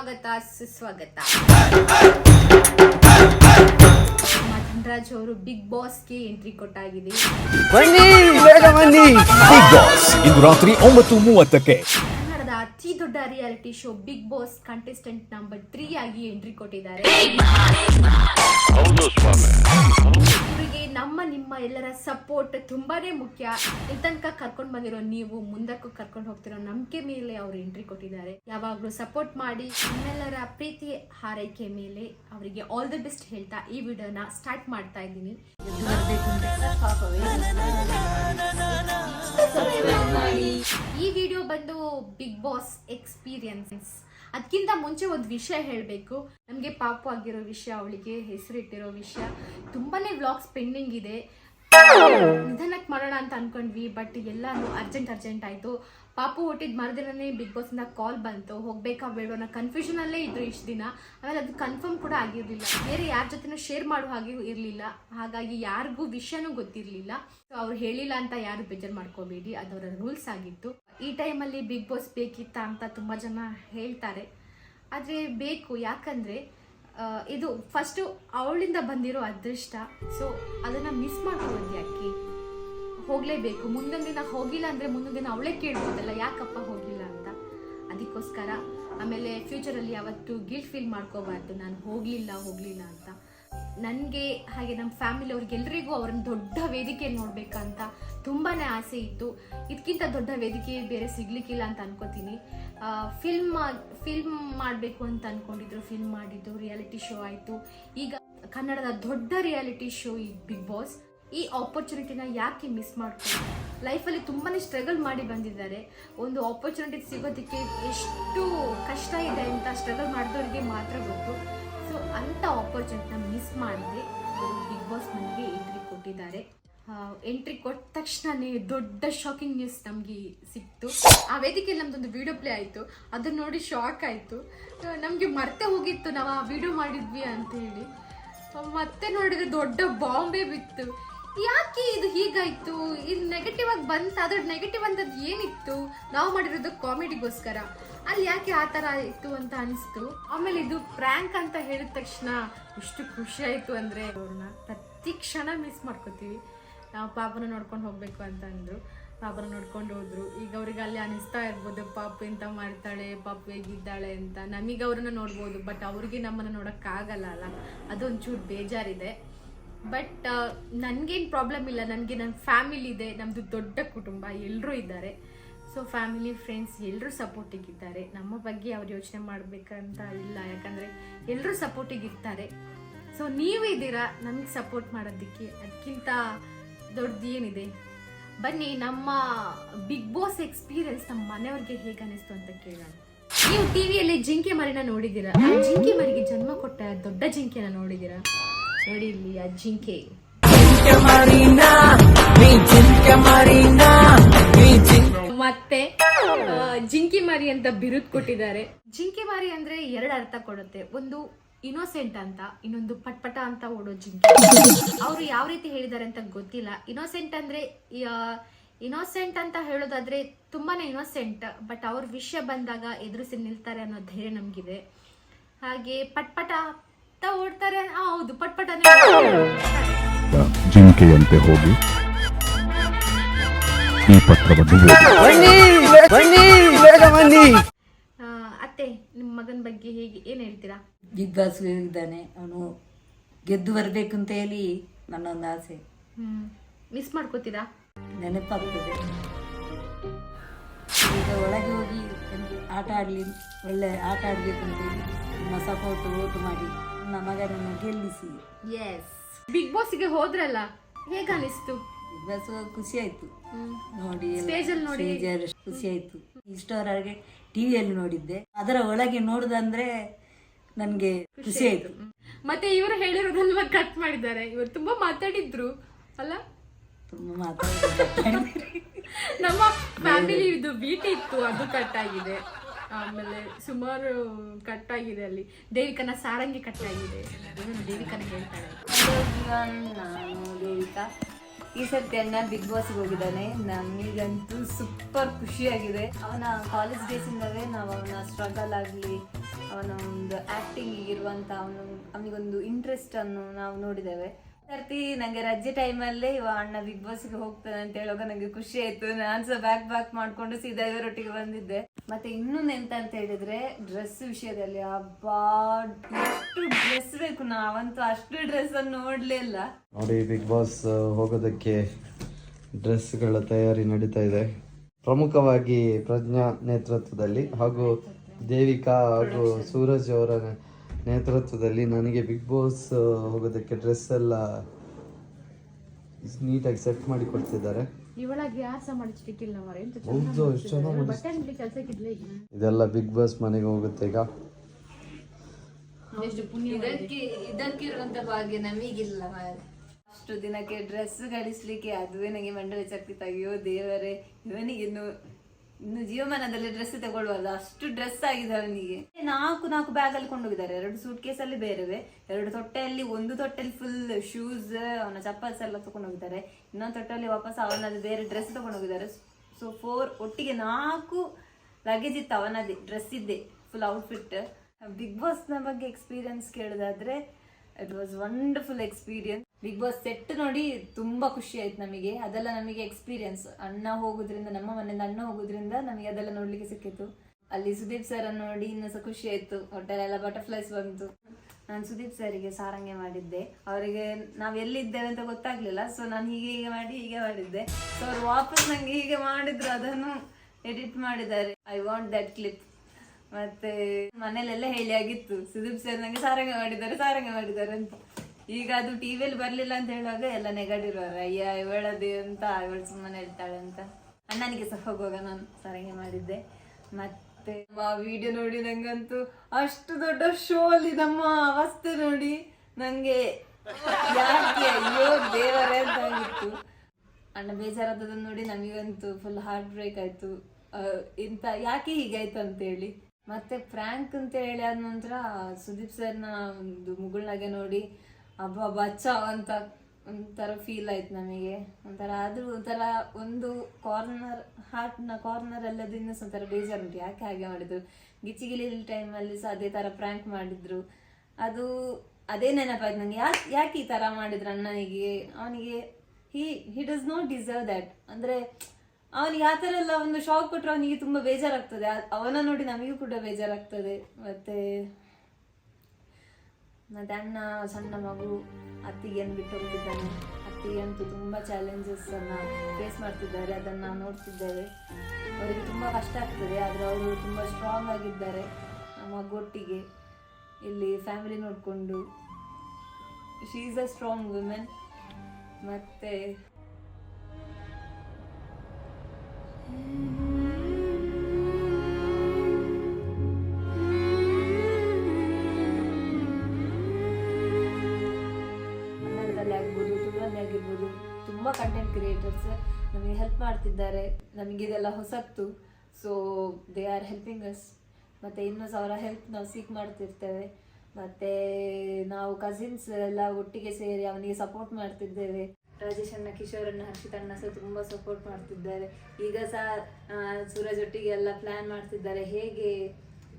ಸ್ವಾಗತ ಸುಸ್ವಾಗತ. ಧನರಾಜ್ ಅವರು ಬಿಗ್ ಬಾಸ್ಗೆ ಎಂಟ್ರಿ ಕೊಟ್ಟಾಗಿದೆ. ಬನ್ನಿ ಬೇಗ ಬನ್ನಿ. ಬಿಗ್ ಬಾಸ್ ಇಂದು ರಾತ್ರಿ ಒಂಬತ್ತು ಮೂವತ್ತಕ್ಕೆ. ಕನ್ನಡದ ಅತಿ ದೊಡ್ಡ reality show Bigg Boss contestant number three ಆಗಿ ಎಂಟ್ರಿ ಕೊಟ್ಟಿದ್ದಾರೆ. ಇವರಿಗೆ ನಮ್ಮ ನಿಮ್ಮ ಎಲ್ಲರ ಸಪೋರ್ಟ್ ತುಂಬಾನೇ ಮುಖ್ಯ. ಇಲ್ಲಿ ತನಕ ಕರ್ಕೊಂಡು ಬಂದಿರೋ ನೀವು ಮುಂದಕ್ಕೂ ಕರ್ಕೊಂಡು ಹೋಗ್ತಿರೋ ನಂಬಿಕೆ ಮೇಲೆ ಅವರು ಎಂಟ್ರಿ ಕೊಟ್ಟಿದ್ದಾರೆ. ಯಾವಾಗಲೂ ಸಪೋರ್ಟ್ ಮಾಡಿ ನಿಮ್ಮೆಲ್ಲರ ಪ್ರೀತಿ ಹಾರೈಕೆ ಮೇಲೆ ಅವರಿಗೆ ಆಲ್ ದಿ ಬೆಸ್ಟ್ ಹೇಳ್ತಾ ಈ ವಿಡಿಯೋನ ಸ್ಟಾರ್ಟ್ ಮಾಡ್ತಾ ಇದ್ದೀನಿ. ಈ ವಿಡಿಯೋ ಬಂದು ಬಿಗ್ ಬಾಸ್ ಎಕ್ಸ್ಪೀರಿಯನ್ಸ್ ಅದಕ್ಕಿಂತ ಮುಂಚೆ ಒಂದು ವಿಷಯ ಹೇಳಬೇಕು. ನಮಗೆ ಪಾಪು ಆಗಿರೋ ವಿಷಯ, ಅವಳಿಗೆ ಹೆಸರಿಟ್ಟಿರೋ ವಿಷಯ. ತುಂಬಾನೇ ವ್ಲಾಗ್ಸ್ ಪೆಂಡಿಂಗ್ ಇದೆ. ನಿಧಾನಕ್ಕೆ ಮಾಡೋಣ ಅಂತ ಅನ್ಕೊಂಡ್ವಿ ಬಟ್ ಎಲ್ಲಾನು ಅರ್ಜೆಂಟ್ ಅರ್ಜೆಂಟ್ ಆಯ್ತು. ಪಾಪು ಹುಟ್ಟಿದ ಮರುದಿನನೇ ಬಿಗ್ ಬಾಸ್ನ ಕಾಲ್ ಬಂತು. ಹೋಗ್ಬೇಕಾ ಬೇಡ ಕನ್ಫ್ಯೂಷನ್ ಅಲ್ಲೇ ಇದ್ರು ಇಷ್ಟು ದಿನ. ಆಮೇಲೆ ಅದು ಕನ್ಫರ್ಮ್ ಕೂಡ ಆಗಿರಲಿಲ್ಲ. ಬೇರೆ ಯಾರ ಜೊತೆನೂ ಶೇರ್ ಮಾಡೋ ಹಾಗೆ ಇರಲಿಲ್ಲ. ಹಾಗಾಗಿ ಯಾರಿಗೂ ವಿಷಯನೂ ಗೊತ್ತಿರಲಿಲ್ಲ. ಸೊ ಅವ್ರು ಹೇಳಿಲ್ಲ ಅಂತ ಯಾರು ಬೇಜಾರು ಮಾಡ್ಕೋಬೇಡಿ. ಅದವರ ರೂಲ್ಸ್ ಆಗಿತ್ತು. ಈ ಟೈಮಲ್ಲಿ ಬಿಗ್ ಬಾಸ್ ಬೇಕಿತ್ತಾ ಅಂತ ತುಂಬ ಜನ ಹೇಳ್ತಾರೆ. ಆದರೆ ಬೇಕು. ಯಾಕಂದರೆ ಇದು ಫಸ್ಟು ಅವಳಿಂದ ಬಂದಿರೋ ಅದೃಷ್ಟ. ಸೊ ಅದನ್ನು ಮಿಸ್ ಮಾಡ್ಕೊಳ್ಳೋದು ಯಾಕೆ ಹೋಗಲೇಬೇಕು. ಮುಂದೊಂದು ದಿನ ಹೋಗಿಲ್ಲ ಅಂದರೆ ಮುಂದೊಂದು ದಿನ ಅವಳೇ ಕೇಳ್ಬೋದಲ್ಲ, ಯಾಕಪ್ಪ ಹೋಗಿಲ್ಲ ಅಂತ. ಅದಕ್ಕೋಸ್ಕರ ಆಮೇಲೆ ಫ್ಯೂಚರಲ್ಲಿ ಯಾವತ್ತು ಗಿಲ್ಟ್ ಫೀಲ್ ಮಾಡ್ಕೋಬಾರ್ದು. ನಾನು ಹೋಗಲಿಲ್ಲ ಹೋಗಲಿಲ್ಲ ಅಂತ. ನನಗೆ ಹಾಗೆ ನಮ್ಮ ಫ್ಯಾಮಿಲಿ ಅವ್ರಿಗೆಲ್ರಿಗೂ ಅವ್ರನ್ನ ದೊಡ್ಡ ವೇದಿಕೆ ನೋಡಬೇಕಂತ ತುಂಬಾ ಆಸೆ ಇತ್ತು. ಇದಕ್ಕಿಂತ ದೊಡ್ಡ ವೇದಿಕೆ ಬೇರೆ ಸಿಗ್ಲಿಕ್ಕಿಲ್ಲ ಅಂತ ಅನ್ಕೋತೀನಿ. ಫಿಲ್ಮ್ ಫಿಲ್ಮ್ ಮಾಡಬೇಕು ಅಂತ ಅನ್ಕೊಂಡಿದ್ರು ಫಿಲ್ಮ್ ಮಾಡಿದ್ದು ರಿಯಾಲಿಟಿ ಶೋ ಆಯಿತು. ಈಗ ಕನ್ನಡದ ದೊಡ್ಡ ರಿಯಾಲಿಟಿ ಶೋ ಈ ಬಿಗ್ ಬಾಸ್ ಈ ಆಪರ್ಚುನಿಟಿನ ಯಾಕೆ ಮಿಸ್ ಮಾಡ್ಕೊಂಡು ಲೈಫಲ್ಲಿ ತುಂಬಾ ಸ್ಟ್ರಗಲ್ ಮಾಡಿ ಬಂದಿದ್ದಾರೆ. ಒಂದು ಆಪರ್ಚುನಿಟಿ ಸಿಗೋದಕ್ಕೆ ಎಷ್ಟು ಕಷ್ಟ ಇದೆ ಅಂತ ಸ್ಟ್ರಗಲ್ ಮಾಡಿದವ್ರಿಗೆ ಮಾತ್ರ ಗೊತ್ತು. ಅಂಥ ಆಪರ್ಚುನಿಟಿನ ಮಿಸ್ ಮಾಡಿದೆ. ಬಿಗ್ ಬಾಸ್ ಮನೆಗೆ ಎಂಟ್ರಿ ಕೊಟ್ಟಿದ್ದಾರೆ. ಎಂಟ್ರಿ ಕೊಟ್ಟ ತಕ್ಷಣನೇ ದೊಡ್ಡ ಶಾಕಿಂಗ್ ನ್ಯೂಸ್ ನಮಗೆ ಸಿಕ್ತು. ಆ ವೇದಿಕೆಯಲ್ಲಿ ನಮ್ದೊಂದು ವಿಡಿಯೋ ಪ್ಲೇ ಆಯಿತು. ಅದನ್ನ ನೋಡಿ ಶಾಕ್ ಆಯಿತು. ನಮಗೆ ಮರ್ತೆ ಹೋಗಿತ್ತು ನಾವು ಆ ವಿಡಿಯೋ ಮಾಡಿದ್ವಿ ಅಂತ ಹೇಳಿ. ಮತ್ತೆ ನೋಡಿದ್ರೆ ದೊಡ್ಡ ಬಾಂಬೆ ಬಿತ್ತು. ಯಾಕೆ ಇದು ಹೀಗಾಯ್ತು? ಇದು ನೆಗೆಟಿವ್ ಆಗಿ ಬಂತ ಅದ್ರ ನೆಗೆಟಿವ್ ಅಂತದ್ ಏನಿತ್ತು? ನಾವು ಮಾಡಿರೋದು ಕಾಮಿಡಿಗೋಸ್ಕರ ಅಲ್ಲಿ ಯಾಕೆ ಆ ಥರ ಇತ್ತು ಅಂತ ಅನಿಸ್ತು? ಆಮೇಲೆ ಇದು ಪ್ರ್ಯಾಂಕ್ ಅಂತ ಹೇಳಿದ ತಕ್ಷಣ ಎಷ್ಟು ಖುಷಿ ಆಯ್ತು ಅಂದ್ರೆ ಅವ್ರನ್ನ ಪ್ರತಿ ಕ್ಷಣ ಮಿಸ್ ಮಾಡ್ಕೋತೀವಿ. ನಾವು ಪಾಪನ ನೋಡ್ಕೊಂಡು ಹೋಗ್ಬೇಕು ಅಂತ ಅಂದ್ರು. ಪಾಪನ ನೋಡ್ಕೊಂಡು ಹೋದ್ರು. ಈಗ ಅವ್ರಿಗೆ ಅಲ್ಲಿ ಅನಿಸ್ತಾ ಇರ್ಬೋದು, ಪಾಪ ಎಂತ ಮಾಡ್ತಾಳೆ, ಪಾಪ ಹೇಗಿದ್ದಾಳೆ ಅಂತ. ನಮಗೆ ಅವ್ರನ್ನ ನೋಡ್ಬೋದು ಬಟ್ ಅವ್ರಿಗೆ ನಮ್ಮನ್ನ ನೋಡೋಕ್ಕಾಗಲ್ಲ ಅಲ್ಲ? ಅದೊಂಚೂರು ಬೇಜಾರಿದೆ. ಬಟ್ ನನಗೇನು ಪ್ರಾಬ್ಲಮ್ ಇಲ್ಲ. ನನಗೆ ನನ್ನ ಫ್ಯಾಮಿಲಿ ಇದೆ ನಮ್ಮದು ದೊಡ್ಡ ಕುಟುಂಬ ಎಲ್ಲರೂ ಇದ್ದಾರೆ. ಸೊ ಫ್ಯಾಮಿಲಿ ಫ್ರೆಂಡ್ಸ್ ಎಲ್ಲರೂ ಸಪೋರ್ಟಿಗೆ ಇದ್ದಾರೆ ನಮ್ಮ ಬಗ್ಗೆ ಅವ್ರು ಯೋಚನೆ ಮಾಡಬೇಕಂತ ಇಲ್ಲ. ಯಾಕಂದರೆ ಎಲ್ಲರೂ ಸಪೋರ್ಟಿಗೆ ಇರ್ತಾರೆ ಸೊ ನೀವು ಇದ್ದೀರಾ? ನಮಗೆ ಸಪೋರ್ಟ್ ಮಾಡೋದಕ್ಕೆ ಅದಕ್ಕಿಂತ ದೊಡ್ಡದು ಏನಿದೆ? ಬನ್ನಿ, ನಮ್ಮ ಬಿಗ್ ಬಾಸ್ ಎಕ್ಸ್ಪೀರಿಯನ್ಸ್ ನಮ್ಮ ಮನೆಯವ್ರಿಗೆ ಹೇಗೆ ಅನಿಸ್ತು ಅಂತ ಕೇಳೋಣ. ನೀವು ಟಿವಿಯಲ್ಲಿ ಜಿಂಕೆ ಮರಿನ ನೋಡಿದ್ದೀರಾ? ಆ ಜಿಂಕೆ ಮರಿಗೆ ಜನ್ಮ ಕೊಟ್ಟ ದೊಡ್ಡ ಜಿಂಕೆನ ನೋಡಿದ್ದೀರಾ? ನೋಡಿ ಇಲ್ಲಿ ಆ ಜಿಂಕೆ. ಅಂತ ಬಿರುದ್ ಕೊಟ್ಟಿದ್ದಾರೆ. ಜಿಂಕೆ ಬಾರಿ ಅಂದ್ರೆ ಎರಡು ಅರ್ಥ ಕೊಡುತ್ತೆ. ಒಂದು ಇನೋಸೆಂಟ್ ಅಂತ ಇನ್ನೊಂದು ಪಟ್ಪಟ ಅಂತ ಓಡೋ ಜಿಂಕೆ. ಅವರು ಯಾವ ರೀತಿ ಹೇಳಿದ್ದಾರೆ ಅಂತ ಗೊತ್ತಿಲ್ಲ. ಇನೋಸೆಂಟ್ ಅಂದ್ರೆ ಇನೋಸೆಂಟ್ ಅಂತ ಹೇಳೋದಾದ್ರೆ ತುಂಬಾನೇ ಇನೋಸೆಂಟ್ ಬಟ್ ಅವ್ರ ವಿಷಯ ಬಂದಾಗ ಎದುರಿಸಿ ನಿಲ್ತಾರೆ ಅನ್ನೋ ಧೈರ್ಯ ನಮಗಿದೆ. ಹಾಗೆ ಪಟ್ಪಟ ಅಂತ ಓಡ್ತಾರೆ. ಹೌದು ಪಟ್ಪಟ. ಜಿಂಕೆಯಂತೆ ಹೋಗಿ ಈ ಪತ್ರವನ್ನು ಬನ್ನಿ ಅತ್ತೆ ನಿಮ್ಮ ಮಗನ ಬಗ್ಗೆ ಹೇಗೆ ಏನ್ ಹೇಳ್ತೀರಾ? ಬಿಗ್ ಬಾಸ್ ಇದ್ದಾನೆ ಅವನು ಗೆದ್ದು ಬರಬೇಕು ಅಂತ ಹೇಳಿ ನನ್ನೊಂದು ಆಸೆ. ಹ್ಮ್. ಮಿಸ್ ಮಾಡ್ಕೋತೀರಾ? ನೆನಪಾಗ್ತದೆ. ಈಗ ಒಳಗೆ ಹೋಗಿ ಆಟ ಆಡಲಿ ಒಳ್ಳೆ ಆಟ ಆಡಬೇಕು ಅಂತ ಹೇಳಿ ನಮ್ಮ ಸಪೋರ್ಟ್ ಓಟ್ ಮಾಡಿ ನನ್ನ ಮಗನನ್ನು ಗೆಲ್ಲಿಸಿ. ಎಸ್ ಬಿಗ್ ಬಾಸ್ಗೆ ಹೋದ್ರಲ್ಲ ಹೇಗೆ ಅನಿಸ್ತು? ಬಿಗ್ ಬಾಸ್ ಖುಷಿ ಆಯ್ತು. ಹ್ಮ್. ನೋಡಿ ಸ್ಟೇಜಲ್ಲಿ ನೋಡಿ. ಖುಷಿ ಆಯ್ತು. ಇಷ್ಟವರೆಗೆ ಟಿವಿಯಲ್ಲಿ ನೋಡಿದ್ದೆ. ಅದರ ಒಳಗೆ ನೋಡುದಂದ್ರೆ ನನಗೆ ಖುಷಿ ಆಯ್ತು. ಮತ್ತೆ ಇವರು ಹೇಳಿರೋದನ್ನ ಕಟ್ ಮಾಡಿದ್ದಾರೆ. ಇವರು ತುಂಬಾ ಮಾತಾಡಿದ್ರು ಅಲ್ಲ? ತುಂಬಾ ಮಾತಾಡಿದ್ರು. ನಮ್ಮ ಫ್ಯಾಮಿಲಿ ಇದು ಬೀಟಿ ಇತ್ತು ಅದು ಕಟ್ ಆಗಿದೆ. ಆಮೇಲೆ ಸುಮಾರು ಕಟ್ ಆಗಿದೆ ಅಲ್ಲಿ. ದೇವಿಕನ ಸಾರಂಗಿ ಕಟ್ ಆಗಿದೆ. ದೇವಿಕನ ಹೇಳ್ತಾಳೆ ನಾನು ದೇವಿಕಾ ಈ ಸರ್ತಿ ಅಣ್ಣ ಬಿಗ್ ಬಾಸ್ಗೆ ಹೋಗಿದ್ದಾನೆ. ನಮಗಂತೂ ಸೂಪರ್ ಖುಷಿಯಾಗಿದೆ. ಅವನ ಕಾಲೇಜ್ ಡೇಸಿಂದಲೇ ನಾವು ಅವನ ಸ್ಟ್ರಗಲ್ ಆಗಲಿ, ಅವನ ಒಂದು ಇರುವಂಥ ಅವನು, ಅವನಿಗೊಂದು ಇಂಟ್ರೆಸ್ಟನ್ನು ನಾವು ನೋಡಿದ್ದೇವೆ. ಸರ್ತಿ ನನಗೆ ರಜೆ ಟೈಮಲ್ಲೇ ಇವ ಅಣ್ಣ ಬಿಗ್ ಬಾಸ್ಗೆ ಹೋಗ್ತಾನೆ ಅಂತ ಹೇಳುವಾಗ ನನಗೆ ಖುಷಿ ಆಯ್ತು. ನಾನು ಸಹ ಬ್ಯಾಕ್ ಬ್ಯಾಕ್ ಮಾಡ್ಕೊಂಡು ಸೀದಾ ಇವರೊಟ್ಟಿಗೆ ಬಂದಿದ್ದೆ. ಮತ್ತೆ ಇನ್ನೊಂದು ಅಂತ ಹೇಳಿದ್ರೆ ಡ್ರೆಸ್ ವಿಷಯದಲ್ಲಿ ಅಬ್ಬಾ, ಎಷ್ಟು ಡ್ರೆಸ್ ಬೇಕು ನಾವಂತೂ ಅಷ್ಟು ಡ್ರೆಸ್ ಅನ್ನು ನೋಡ್ಲೇ ಇಲ್ಲ. ನೋಡಿ ಬಿಗ್ ಬಾಸ್ ಹೋಗೋದಕ್ಕೆ ಡ್ರೆಸ್ಗಳ ತಯಾರಿ ನಡೀತಾ ಇದೆ. ಪ್ರಮುಖವಾಗಿ ಪ್ರಜ್ಞಾ ನೇತೃತ್ವದಲ್ಲಿ ಹಾಗೂ ದೇವಿಕಾ ಹಾಗೂ ಸೂರಜ್ ಅವರ ನೇತೃತ್ವದಲ್ಲಿ ನನಗೆ ಬಿಗ್ ಬಾಸ್ ಹೋಗೋದಕ್ಕೆ ಡ್ರೆಸ್ ಎಲ್ಲ ನೀಟಾಗಿ ಸೆಟ್ ಮಾಡಿ ಕೊಡ್ತಿದ್ದಾರೆ. ಇವಳಾಗಿ ಯಾರು ಸಹ ಮಾಡಿಸ್ಲಿಕ್ಕಿಲ್ಲ ಮರ ಎಂತ ಹೌದು ಎಷ್ಟು ಚೆನ್ನಾಗಿ ಬಟ್ಟೆ ಅಂಗಡಿ ಕೆಲಸಕ್ಕಿದ್ಲೇ ಈಗ. ಇದೆಲ್ಲ ಬಿಗ್ ಬಾಸ್ ಮನೆಗೆ ಹೋಗುತ್ತೆ ಈಗ. ಎಷ್ಟು ಪುಣ್ಯ ಇದಕ್ಕೆ ಇದಕ್ಕಿರುವಂತ ಭಾಗ್ಯ ನಮಗಿಲ್ಲ ಮಾರ್ರೆ. ಅಷ್ಟು ದಿನಕ್ಕೆ ಡ್ರೆಸ್ ಗಳಿಸ್ಲಿಕ್ಕೆ ಅದುವೇ ನನಗೆ ಮಂಡಳಿ ಶಕ್ತಿ ತೆಗೆಯೋ ದೇವರೇ ಇವನಿಗೆ ಇನ್ನು ಜೀವಮಾನದಲ್ಲಿ ಡ್ರೆಸ್ ತಗೊಳ್ಳುವಲ್ಲ ಅಷ್ಟು ಡ್ರೆಸ್ ಆಗಿದೆ ಅವನಿಗೆ ನಾಲ್ಕು ನಾಲ್ಕು ಬ್ಯಾಗ್ ಅಲ್ಲಿ ಕೊಂಡೋಗಿದ್ದಾರೆ. ಎರಡು ಸೂಟ್ ಕೇಸ್ ಅಲ್ಲಿ ಬೇರೆವೆ. ಎರಡು ತೊಟ್ಟೆಯಲ್ಲಿ, ಒಂದು ತೊಟ್ಟೆಯಲ್ಲಿ ಫುಲ್ ಶೂಸ್ ಅವನ ಚಪ್ಪಲ್ಸ್ ಎಲ್ಲ ತಗೊಂಡೋಗಿದ್ದಾರೆ. ಇನ್ನೊಂದು ತೊಟ್ಟೆಯಲ್ಲಿ ವಾಪಸ್ ಅವನದೇ ಬೇರೆ ಡ್ರೆಸ್ ತಗೊಂಡೋಗಿದ್ದಾರೆ. ಸೊ ಫೋರ್ ಒಟ್ಟಿಗೆ ನಾಲ್ಕು ಲಗೇಜ್ ಇತ್ತು ಅವನದೇ ಡ್ರೆಸ್ ಇದ್ದೆ ಫುಲ್ ಔಟ್ಫಿಟ್ ಬಿಗ್ ಬಾಸ್ನ ಬಗ್ಗೆ experience ಕೇಳೋದಾದ್ರೆ it was wonderful experience Bigg Boss set ನೋಡಿ ತುಂಬಾ ಖುಷಿ ಆಯ್ತು ನಮಗೆ. ಅದೆಲ್ಲ ನಮಗೆ ಎಕ್ಸ್ಪೀರಿಯನ್ಸ್ ಅಣ್ಣ ಹೋಗೋದ್ರಿಂದ, ನಮ್ಮ ಮನೆಯಿಂದ ಅಣ್ಣ ಹೋಗೋದ್ರಿಂದ ನಮಗೆ ಅದೆಲ್ಲ ನೋಡ್ಲಿಕ್ಕೆ ಸಿಕ್ಕಿತ್ತು. ಅಲ್ಲಿ ಸುದೀಪ್ ಸರ್ ಅನ್ನು ನೋಡಿ ಇನ್ನೂ ಸಹ ಖುಷಿ ಆಯ್ತು. ಹೊಟ್ಟೆಲೆಲ್ಲ ಬಟರ್ಫ್ಲೈಸ್ ಬಂತು. ನಾನು ಸುದೀಪ್ ಸರಿಗೆ ಸಾರಂಗೆ ಮಾಡಿದ್ದೆ. ಅವರಿಗೆ ನಾವು ಎಲ್ಲಿದ್ದೇವೆ ಅಂತ ಗೊತ್ತಾಗ್ಲಿಲ್ಲ. ಸೊ ನಾನು ಹೀಗೆ ಹೀಗೆ ಮಾಡಿ, ಹೀಗೆ ಮಾಡಿದ್ದೆ. ಸೊ ಅವ್ರು ವಾಪಸ್ ನಂಗೆ ಹೀಗೆ ಮಾಡಿದ್ರು. ಅದನ್ನು ಎಡಿಟ್ ಮಾಡಿದ್ದಾರೆ. ಐ ವಾಂಟ್ ದಟ್ ಕ್ಲಿಪ್ ಮತ್ತೆ ಮನೇಲೆಲ್ಲ ಹೇಳಿ ಆಗಿತ್ತು. ಸುದೀಪ್ ಸರ್ ನಂಗೆ ಸಾರಂಗ ಮಾಡಿದ್ದಾರೆ ಸಾರಂಗ ಮಾಡಿದ್ದಾರೆ ಅಂತ. ಈಗ ಅದು ಟಿವಿಯಲ್ಲಿ ಬರ್ಲಿಲ್ಲ ಅಂತ ಹೇಳುವಾಗ ಎಲ್ಲ ನೆಗಡಿರುವರು ಅಯ್ಯ ಇವಳದ್ದು ಅಂತ ಇವಳು ಸುಮ್ಮನೆ ಹೇಳ್ತಾಳೆ ಅಂತ. ಅಣ್ಣನಿಗೆ ಸಹ ಹೋಗುವಾಗ ನಾನು ಸರಿಗೆ ಮಾಡಿದ್ದೆ. ಮತ್ತೆ ವಿಡಿಯೋ ನೋಡಿ ನಂಗಂತೂ ಅಷ್ಟು ದೊಡ್ಡ ಶೋ ಅಲ್ಲಿ ನಮ್ಮ ಅವಸ್ಥೆ ನೋಡಿ ನಂಗೆ ಯಾಕೆ ಅಯ್ಯೋ ದೇವರೇ ಅಂತ ಆಗಿತ್ತು. ಅಣ್ಣ ಬೇಜಾರಾದದನ್ನು ನೋಡಿ ನಮಗಂತೂ ಫುಲ್ ಹಾರ್ಟ್ ಬ್ರೇಕ್ ಆಯ್ತು. ಇಂಥ ಯಾಕೆ ಹೀಗಾಯ್ತು ಅಂತೇಳಿ. ಮತ್ತೆ ಫ್ರ್ಯಾಂಕ್ ಅಂತ ಹೇಳಿ ಆದ ನಂತರ ಸುದೀಪ್ ಸರ್ನ ಒಂದು ಮುಗುಳ್ನಾಗೆ ನೋಡಿ ಅಬ್ಬಾ, ಬಚ್ಚ ಅಂತ ಒಂಥರ ಫೀಲ್ ಆಯ್ತು ನಮಗೆ. ಒಂಥರ ಆದರೂ ಒಂಥರ ಒಂದು ಕಾರ್ನರ್ ಹಾರ್ಟ್ನ ಕಾರ್ನರ್ ಅಲ್ಲದಿಂದ ಇನ್ನೂ ಸಹ ಒಂಥರ ಬೇಜಾರುಂಟು ಯಾಕೆ ಹಾಗೆ ಮಾಡಿದ್ರು? ಗಿಚ್ಚಿಗಿಲಿ ಟೈಮಲ್ಲಿ ಸಹ ಅದೇ ಥರ ಪ್ರ್ಯಾಂಕ್ ಮಾಡಿದ್ರು. ಅದು ಅದೇ ನೆನಪಾಯ್ತು ನನಗೆ ಯಾಕೆ ಯಾಕೆ ಈ ಥರ ಮಾಡಿದ್ರು ಅಣ್ಣನಿಗೆ? ಅವನಿಗೆ he he does not deserve that ಅಂದರೆ ಅವನಿಗೆ ಆ ಥರ ಎಲ್ಲ ಒಂದು ಶಾಕ್ ಕೊಟ್ಟರೆ ಅವನಿಗೆ ತುಂಬ ಬೇಜಾರಾಗ್ತದೆ. ಅವನ ನೋಡಿ ನಮಗೂ ಕೂಡ ಬೇಜಾರಾಗ್ತದೆ. ಮತ್ತೆ ಮತ್ತೆ ಅಣ್ಣ, ಸಣ್ಣ ಮಗು, ಅತ್ತಿಗೆಯನ್ನು ಬಿಟ್ಟು ಹೋಗ್ತಿದ್ದಾನೆ ಅತ್ತಿಗೆ ಅಂತೂ ತುಂಬ ಚಾಲೆಂಜಸ್ಸನ್ನು ಫೇಸ್ ಮಾಡ್ತಿದ್ದಾರೆ, ಅದನ್ನು ನೋಡ್ತಿದ್ದೇವೆ ಅವರಿಗೆ ತುಂಬ ಕಷ್ಟ ಆಗ್ತದೆ, ಆದರೆ ಅವರು ತುಂಬ ಸ್ಟ್ರಾಂಗ್ ಆಗಿದ್ದಾರೆ. ಮಗುವೊಟ್ಟಿಗೆ ಇಲ್ಲಿ ಫ್ಯಾಮಿಲಿ ನೋಡಿಕೊಂಡು. She is a strong women ಮತ್ತೆ ಕ್ರಿಯೇಟರ್ಸ್ ನಮಗೆ ಹೆಲ್ಪ್ ಮಾಡ್ತಿದ್ದಾರೆ. ನಮಗೆ ಇದೆಲ್ಲ ಹೊಸತ್ತು. So they are helping us ಮತ್ತು ಇನ್ನೂ ಸಾವಿರ ಹೆಲ್ಪ್ ನಾವು ಸೀಕ್ ಮಾಡ್ತಿರ್ತೇವೆ. ಮತ್ತು ನಾವು ಕಸಿನ್ಸ್ ಎಲ್ಲ ಒಟ್ಟಿಗೆ ಸೇರಿ ಅವನಿಗೆ ಸಪೋರ್ಟ್ ಮಾಡ್ತಿದ್ದೇವೆ. ರಾಜೇಶ್ ಅಣ್ಣ, ಕಿಶೋರ್ ಅಣ್ಣ, ಹರ್ಷಿತ್ ಅಣ್ಣ ಸಹ ತುಂಬ ಸಪೋರ್ಟ್ ಮಾಡ್ತಿದ್ದಾರೆ. ಈಗ ಸಹ ಸೂರಜ್ ಒಟ್ಟಿಗೆ ಎಲ್ಲ ಪ್ಲ್ಯಾನ್ ಮಾಡ್ತಿದ್ದಾರೆ. ಹೇಗೆ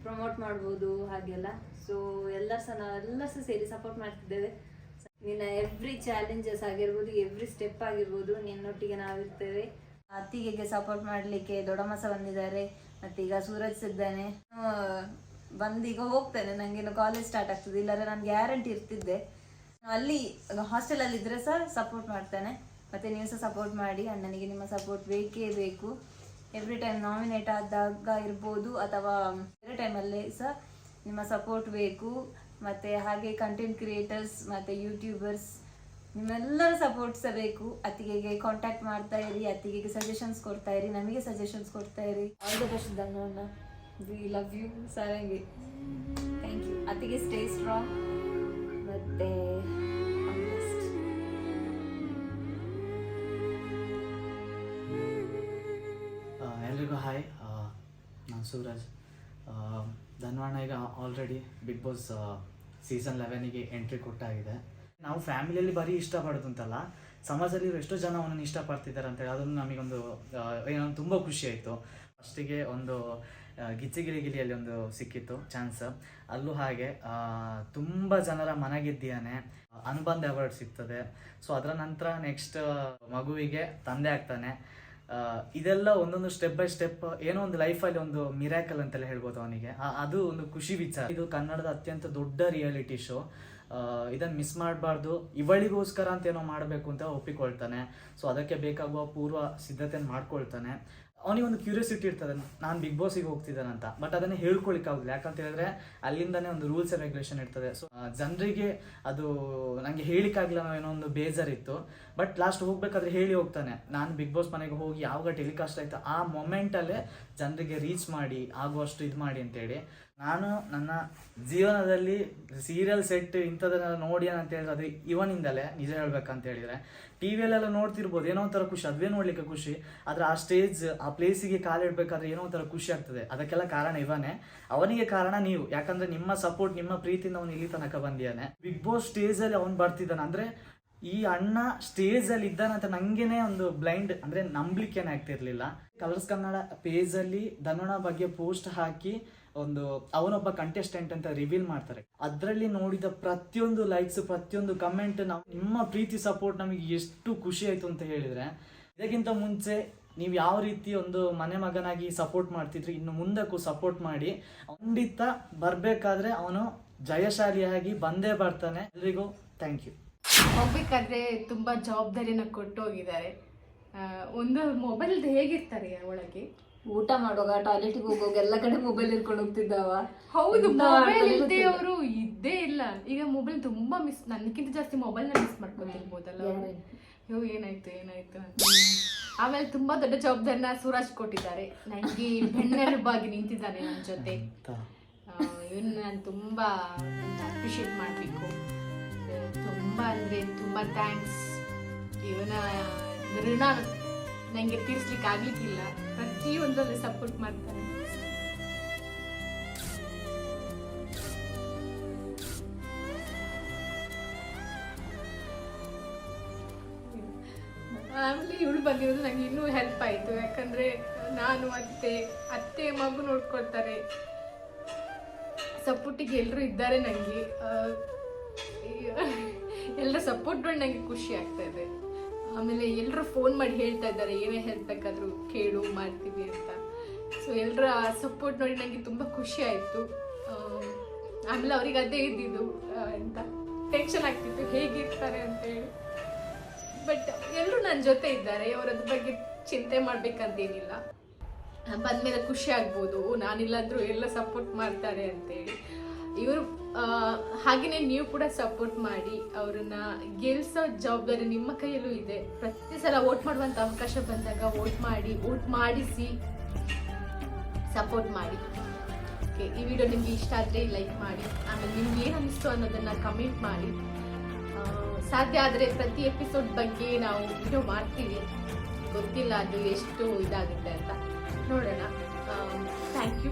ಪ್ರಮೋಟ್ ಮಾಡ್ಬೋದು ಹಾಗೆಲ್ಲ. ಸೊ ಎಲ್ಲ ಸಹ ನಾವೆಲ್ಲ ಸಹ ಸೇರಿ ಸಪೋರ್ಟ್ ಮಾಡ್ತಿದ್ದೇವೆ. ನಿನ್ನ ಎವ್ರಿ ಚಾಲೆಂಜಸ್ ಆಗಿರ್ಬೋದು ಎವ್ರಿ ಸ್ಟೆಪ್ ಆಗಿರ್ಬೋದು ನಿನ್ನೊಟ್ಟಿಗೆ ನಾವಿರ್ತೇವೆ. ಅತ್ತಿಗೆಗೆ ಸಪೋರ್ಟ್ ಮಾಡಲಿಕ್ಕೆ ದೊಡ್ಡಮಸ ಬಂದಿದ್ದಾರೆ, ಮತ್ತೆ ಈಗ ಸೂರಜ್ ಇದ್ದಾನೆ. ಬಂದೀಗ ಹೋಗ್ತಾನೆ ನನಗೇನು ಕಾಲೇಜ್ ಸ್ಟಾರ್ಟ್ ಆಗ್ತದೆ, ಇಲ್ಲಾದ್ರೆ ನಾನು ಗ್ಯಾರಂಟಿ ಇರ್ತಿದ್ದೆ. ಅಲ್ಲಿ ಹಾಸ್ಟೆಲಲ್ಲಿ ಇದ್ರೆ ಸಹ ಸಪೋರ್ಟ್ ಮಾಡ್ತಾನೆ, ಮತ್ತು ನೀವು ಸಹ ಸಪೋರ್ಟ್ ಮಾಡಿ, ಅಣ್ಣನಿಗೆ ನಿಮ್ಮ ಸಪೋರ್ಟ್ ಬೇಕೇ ಬೇಕು. ಎವ್ರಿ ಟೈಮ್ ನಾಮಿನೇಟ್ ಆದಾಗ ಇರ್ಬೋದು, ಅಥವಾ ಬೇರೆ ಟೈಮಲ್ಲಿ ಸಹ ನಿಮ್ಮ ಸಪೋರ್ಟ್ ಬೇಕು. ಮತ್ತೆ ಹಾಗೆ ಕಂಟೆಂಟ್ ಕ್ರಿಯೇಟರ್ಸ್ ಮತ್ತೆ ಯೂಟ್ಯೂಬರ್ಸ್ ನಿಮ್ಮೆಲ್ಲರ ಸಪೋರ್ಟ್ಸೇ ಬೇಕು. ಅತ್ತಿಗೆಗೆ ಕಾಂಟ್ಯಾಕ್ಟ್ ಮಾಡ್ತಾ ಇರಿ ಅತ್ತಿಗೆಗೆ ಸಜೆಷನ್ಸ್ ಕೊಡ್ತಾ ಇರಿ ನಮಗೆ ಸಜೆಷನ್ಸ್ ಕೊಡ್ತಾ ಇರಿ. ಆಲ್ ದ ಬೆಸ್ಟ್ ಧನ್ಯವಾದ we love you Sarangi thank you ಅತ್ತಿಗೆ ಸ್ಟೇ ಸ್ಟ್ರಾಂಗ್ ಮತ್ತೆ ಎಲ್ರಿಗೂ ಹಾಯ್ ನಾನು ಸೂರಜ್. ಆ, ಧನ್ವಾಣ ಈಗ ಆಲ್ರೆಡಿ ಬಿಗ್ ಬಾಸ್ ಸೀಸನ್ ಲೆವೆನಿಗೆ ಎಂಟ್ರಿ ಕೊಟ್ಟಾಗಿದೆ. ನಾವು ಫ್ಯಾಮಿಲಿಯಲ್ಲಿ ಬರೀ ಇಷ್ಟಪಡೋದಂತಲ್ಲ ಸಮಾಜದಲ್ಲಿ ಎಷ್ಟೋ ಜನ ಅವನನ್ನು ಇಷ್ಟಪಡ್ತಿದ್ದಾರೆ ಅಂತೇಳಿ ಅದನ್ನು ನಮಗೊಂದು ಏನೋ ತುಂಬ ಖುಷಿ ಆಯಿತು. ಫಸ್ಟಿಗೆ ಒಂದು ಗಿಚ್ಚಿಗಿರಿಗಿರಿಯಲ್ಲಿ ಒಂದು ಸಿಕ್ಕಿತ್ತು ಚಾನ್ಸ್. ಅಲ್ಲೂ ಹಾಗೆ ತುಂಬ ಜನರ ಮನಗೆದ್ದಿಯಾನೆ ಅನುಬಂಧ ಅವಾರ್ಡ್ ಸಿಗ್ತದೆ. ಸೊ ಅದರ ನಂತರ ನೆಕ್ಸ್ಟ್ ಮಗುವಿಗೆ ತಂದೆ ಆಗ್ತಾನೆ. ಇದೆಲ್ಲ ಒಂದೊಂದು ಸ್ಟೆಪ್ ಬೈ ಸ್ಟೆಪ್ ಏನೋ ಒಂದು ಲೈಫಲ್ಲಿ ಒಂದು ಮಿರಾಕಲ್ ಅಂತೆಲ್ಲ ಹೇಳ್ಬೋದು ಅವನಿಗೆ. ಅದು ಒಂದು ಖುಷಿ ವಿಚಾರ. ಇದು ಕನ್ನಡದ ಅತ್ಯಂತ ದೊಡ್ಡ ರಿಯಾಲಿಟಿ ಶೋ ಇದನ್ನು ಮಿಸ್ ಮಾಡಬಾರ್ದು. ಇವಳಿಗೋಸ್ಕರ ಅಂತ ಏನೋ ಮಾಡಬೇಕು ಅಂತ ಒಪ್ಪಿಕೊಳ್ತಾನೆ. ಸೊ ಅದಕ್ಕೆ ಬೇಕಾಗುವ ಪೂರ್ವ ಸಿದ್ಧತೆಯನ್ನು ಮಾಡ್ಕೊಳ್ತಾನೆ. ಅವನಿಗೆ ಒಂದು ಕ್ಯೂರಿಯಾಸಿಟಿ ಇರ್ತದೆ, ನಾನು ಬಿಗ್ ಬಾಸಿಗೆ ಹೋಗ್ತಿದ್ದಾನೆ ಅಂತ. ಬಟ್ ಅದನ್ನು ಹೇಳ್ಕೊಳಿಕ್ಕಾಗೋದಿಲ್ಲ ಯಾಕಂತ ಹೇಳಿದ್ರೆ, ಅಲ್ಲಿಂದನೇ ಒಂದು ರೂಲ್ಸ್ ಆ್ಯಂಡ್ ರೆಗ್ಯುಲೇಷನ್ ಇರ್ತದೆ. ಸೊ ಜನರಿಗೆ ಅದು ನನಗೆ ಹೇಳಿಕ್ಕಾಗಲಿಲ್ಲ ಅನ್ನೋ ಏನೋ ಒಂದು ಬೇಜಾರಿತ್ತು. ಬಟ್ ಲಾಸ್ಟ್ ಹೋಗ್ಬೇಕಾದ್ರೆ ಹೇಳಿ ಹೋಗ್ತಾನೆ. ನಾನು ಬಿಗ್ ಬಾಸ್ ಮನೆಗೆ ಹೋಗಿ ಯಾವಾಗ ಟೆಲಿಕಾಸ್ಟ್ ಆಯಿತು, ಆ ಮೊಮೆಂಟಲ್ಲೇ ಜನರಿಗೆ ರೀಚ್ ಮಾಡಿ, ಆಗುವಷ್ಟು ಇದು ಮಾಡಿ ಅಂತೇಳಿ. ನಾನು ನನ್ನ ಜೀವನದಲ್ಲಿ ಸೀರಿಯಲ್ ಸೆಟ್ ಇಂಥದನ್ನೆಲ್ಲ ನೋಡಿ ಅಂತ ಹೇಳಿದ್ರೆ ಅದು ಇವನಿಂದಲೇ ನಿಜ ಹೇಳ್ಬೇಕಂತ ಹೇಳಿದ್ರೆ. ಟಿ ವಿಯಲ್ಲೆಲ್ಲ ನೋಡ್ತಿರ್ಬೋದು, ಏನೋ ಒಂಥರ ಖುಷಿ, ಅದುವೇ ನೋಡಲಿಕ್ಕೆ ಖುಷಿ. ಆದರೆ ಆ ಸ್ಟೇಜ್ ಆ ಪ್ಲೇಸಿಗೆ ಕಾಲಿಡಬೇಕಾದ್ರೆ ಏನೋ ಒಂಥರ ಖುಷಿ ಆಗ್ತದೆ. ಅದಕ್ಕೆಲ್ಲ ಕಾರಣ ಇವನೇ. ಅವನಿಗೆ ಕಾರಣ ನೀವು. ಯಾಕಂದರೆ ನಿಮ್ಮ ಸಪೋರ್ಟ್ ನಿಮ್ಮ ಪ್ರೀತಿಯಿಂದ ಅವನು ಇಲ್ಲಿ ತನಕ ಬಂದಿದ್ದಾನೆ. ಬಿಗ್ ಬಾಸ್ ಸ್ಟೇಜಲ್ಲಿ ಅವನು ಬರ್ತಿದ್ದಾನೆ. ಅಂದರೆ ಈ ಅಣ್ಣ ಸ್ಟೇಜಲ್ಲಿ ಇದ್ದಾನಂತ ನಂಗೇನೆ ಒಂದು ಬ್ಲೈಂಡ್ ಅಂದರೆ ನಂಬಲಿಕ್ಕೆ ಆಗ್ತಿರಲಿಲ್ಲ. ಕಲರ್ಸ್ ಕನ್ನಡ ಪೇಜಲ್ಲಿ ಧನುಣ ಬಗ್ಗೆ ಪೋಸ್ಟ್ ಹಾಕಿ ಒಂದು ಅವನೊಬ್ಬ ಕಂಟೆಸ್ಟೆಂಟ್ ಅಂತ ರಿವೀಲ್ ಮಾಡ್ತಾರೆ. ಅದರಲ್ಲಿ ನೋಡಿದ ಪ್ರತಿಯೊಂದು ಲೈಕ್ಸ್ ಪ್ರತಿಯೊಂದು ಕಮೆಂಟ್ ನಾವು ನಿಮ್ಮ ಪ್ರೀತಿ ಸಪೋರ್ಟ್ ನಮಗೆ ಎಷ್ಟು ಖುಷಿ ಆಯ್ತು ಅಂತ ಹೇಳಿದ್ರೆ, ಇದಕ್ಕಿಂತ ಮುಂಚೆ ನೀವು ಯಾವ ರೀತಿ ಒಂದು ಮನೆ ಮಗನಾಗಿ ಸಪೋರ್ಟ್ ಮಾಡ್ತಿದ್ರಿ, ಇನ್ನು ಮುಂದಕ್ಕೂ ಸಪೋರ್ಟ್ ಮಾಡಿ, ಖಂಡಿತ ಬರಬೇಕಾದ್ರೆ ಅವನು ಜಯಶಾಲಿಯಾಗಿ ಬಂದೇ ಬರ್ತಾನೆ. ಎಲ್ರಿಗೂ ಥ್ಯಾಂಕ್ ಯು ಹೋಗ್ಬೇಕಾದ್ರೆ ತುಂಬಾ ಜವಾಬ್ದಾರಿನ ಕೊಟ್ಟು ಹೋಗಿದ್ದಾರೆ ಒಂದು ಮೊಬೈಲ್ ಹೇಗಿರ್ತಾರೆ ಒಳಗೆ ಊಟ ಮಾಡುವಾಗ ಟಾಯ್ಲೆಟ್ಗೆ ಹೋಗುವಾಗ ಎಲ್ಲ ಕಡೆ ಮೊಬೈಲ್ ಇಟ್ಕೊಂಡು ಹೋಗ್ತಿದ್ದಾವ. ಹೌದು ಮೊಬೈಲ್ ಇಲ್ಲದೆ ಅವರು ಇದ್ದೇ ಇಲ್ಲ. ಈಗ ಮೊಬೈಲ್ ತುಂಬಾ ಮಿಸ್ ನನಗಿಂತ ಜಾಸ್ತಿ ಮೊಬೈಲ್ನ ಮಿಸ್ ಮಾಡ್ಕೊಂಡಿರ್ಬೋದಲ್ಲ. ಅಯ್ಯೋ ಏನಾಯ್ತು ಏನಾಯ್ತು ಅಂತ. ಆಮೇಲೆ ತುಂಬಾ ದೊಡ್ಡ ಜವಾಬ್ದಾರಿನ ಸೂರಜ್ ಕೊಟ್ಟಿದ್ದಾರೆ. ನನಗೆ ಬೆನ್ನೆಲುಬಾಗಿ ನಿಂತಿದ್ದಾನೆ ನನ್ನ ಜೊತೆ. ಇವನ್ನ ನಾನು ತುಂಬಾ ಅಪ್ರಿಷಿಯೇಟ್ ಮಾಡಬೇಕು. ತುಂಬಾ ಅಂದ್ರೆ ತುಂಬಾ ಥ್ಯಾಂಕ್ಸ್ ಇವನ ಋಣ ನನಗೆ ತೀರ್ಸ್ಲಿಕ್ಕೆ ಆಗ್ಲಿಕ್ಕಿಲ್ಲ. ಪ್ರತಿಯೊಂದರಲ್ಲಿ ಸಪೋರ್ಟ್ ಮಾಡ್ತಾನೆ. ಆಮೇಲೆ ಇವಳು ಬಂದಿರೋದು ನಂಗೆ ಇನ್ನೂ ಹೆಲ್ಪ್ ಆಯಿತು. ಯಾಕಂದ್ರೆ ನಾನು ಅತ್ತೆ ಅತ್ತೆ, ಮಗು ನೋಡ್ಕೊಳ್ತಾರೆ. ಸಪೋರ್ಟಿಗೆ ಎಲ್ಲರೂ ಇದ್ದಾರೆ ನನಗೆ ಎಲ್ಲರ ಸಪೋರ್ಟ್ ನೋಡಿ ನನಗೆ ಖುಷಿ ಆಗ್ತಾ ಇದೆ. ಆಮೇಲೆ ಎಲ್ಲರೂ ಫೋನ್ ಮಾಡಿ ಹೇಳ್ತಾ ಇದ್ದಾರೆ, ಏನೇ ಹೆಲ್ಪ್ ಬೇಕಾದರೂ ಕೇಳು, ಮಾಡ್ತೀವಿ ಅಂತ. ಸೊ ಎಲ್ಲರ ಸಪೋರ್ಟ್ ನೋಡಿ ನನಗೆ ತುಂಬ ಖುಷಿ ಆಯಿತು. ಆಮೇಲೆ ಅವ್ರಿಗೆ ಅದೇ ಇದ್ದಿದ್ದು ಅಂತ ಟೆನ್ಷನ್ ಆಗ್ತಿತ್ತು, ಹೇಗಿರ್ತಾರೆ ಅಂತ ಹೇಳಿ. ಬಟ್ ಎಲ್ಲರೂ ನನ್ನ ಜೊತೆ ಇದ್ದಾರೆ ಅವ್ರದ್ರ ಬಗ್ಗೆ ಚಿಂತೆ ಮಾಡಬೇಕಂತೇನಿಲ್ಲ. ಬಂದ್ಮೇಲೆ ಖುಷಿ ಆಗ್ಬೋದು, ನಾನಿಲ್ಲಾದ್ರೂ ಎಲ್ಲ ಸಪೋರ್ಟ್ ಮಾಡ್ತಾರೆ ಅಂತೇಳಿ ಇವರು ಹಾಗೆಯೇ ನೀವು ಕೂಡ ಸಪೋರ್ಟ್ ಮಾಡಿ ಅವ್ರನ್ನ ಗೆಲ್ಸೋ ಜವಾಬ್ದಾರಿ ನಿಮ್ಮ ಕೈಯಲ್ಲೂ ಇದೆ. ಪ್ರತಿ ಸಲ ವೋಟ್ ಮಾಡುವಂತ ಅವಕಾಶ ಬಂದಾಗ ವೋಟ್ ಮಾಡಿ ವೋಟ್ ಮಾಡಿಸಿ ಸಪೋರ್ಟ್ ಮಾಡಿ. ಓಕೆ ಈ ವಿಡಿಯೋ ನಿಮ್ಗೆ ಇಷ್ಟ ಆದರೆ ಲೈಕ್ ಮಾಡಿ. ಆಮೇಲೆ ನಿಮ್ಗೆ ಏನು ಅನಿಸ್ತು ಅನ್ನೋದನ್ನ ಕಮೆಂಟ್ ಮಾಡಿ. ಸಾಧ್ಯ ಆದರೆ ಪ್ರತಿ ಎಪಿಸೋಡ್ ಬಗ್ಗೆ ನಾವು ವಿಡಿಯೋ ಮಾಡ್ತೀವಿ. ಗೊತ್ತಿಲ್ಲ ಅದು ಎಷ್ಟು ಇದಾಗುತ್ತೆ ಅಂತ ನೋಡೋಣ. Thank you